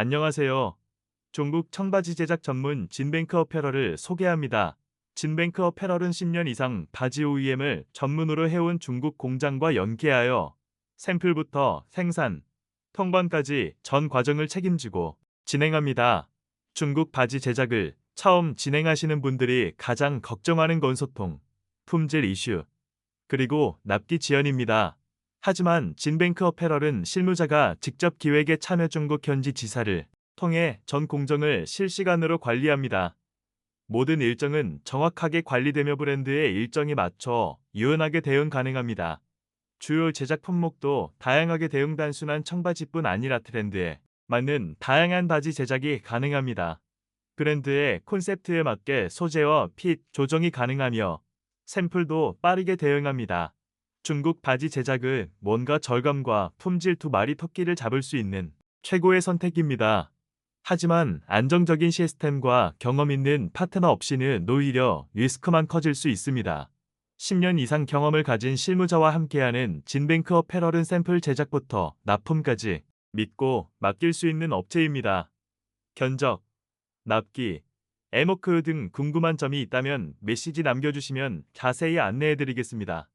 안녕하세요. 중국 청바지 제작 전문 진뱅크 어페럴을 소개합니다. 진뱅크 어페럴은 10년 이상 바지 OEM을 전문으로 해온 중국 공장과 연계하여 샘플부터 생산, 통관까지 전 과정을 책임지고 진행합니다. 중국 바지 제작을 처음 진행하시는 분들이 가장 걱정하는 건 소통, 품질 이슈, 그리고 납기 지연입니다. 하지만 진뱅크 어페럴은 실무자가 직접 기획에 참여 중국 현지 지사를 통해 전 공정을 실시간으로 관리합니다. 모든 일정은 정확하게 관리되며 브랜드의 일정에 맞춰 유연하게 대응 가능합니다. 주요 제작 품목도 다양하게 대응 단순한 청바지뿐 아니라 트렌드에 맞는 다양한 바지 제작이 가능합니다. 브랜드의 콘셉트에 맞게 소재와 핏 조정이 가능하며 샘플도 빠르게 대응합니다. 중국 바지 제작은 뭔가 절감과 품질 두 마리 토끼를 잡을 수 있는 최고의 선택입니다. 하지만 안정적인 시스템과 경험 있는 파트너 없이는 오히려 리스크만 커질 수 있습니다. 10년 이상 경험을 가진 실무자와 함께하는 진뱅크 어페럴은 샘플 제작부터 납품까지 믿고 맡길 수 있는 업체입니다. 견적, 납기, 에모크 등 궁금한 점이 있다면 메시지 남겨주시면 자세히 안내해드리겠습니다.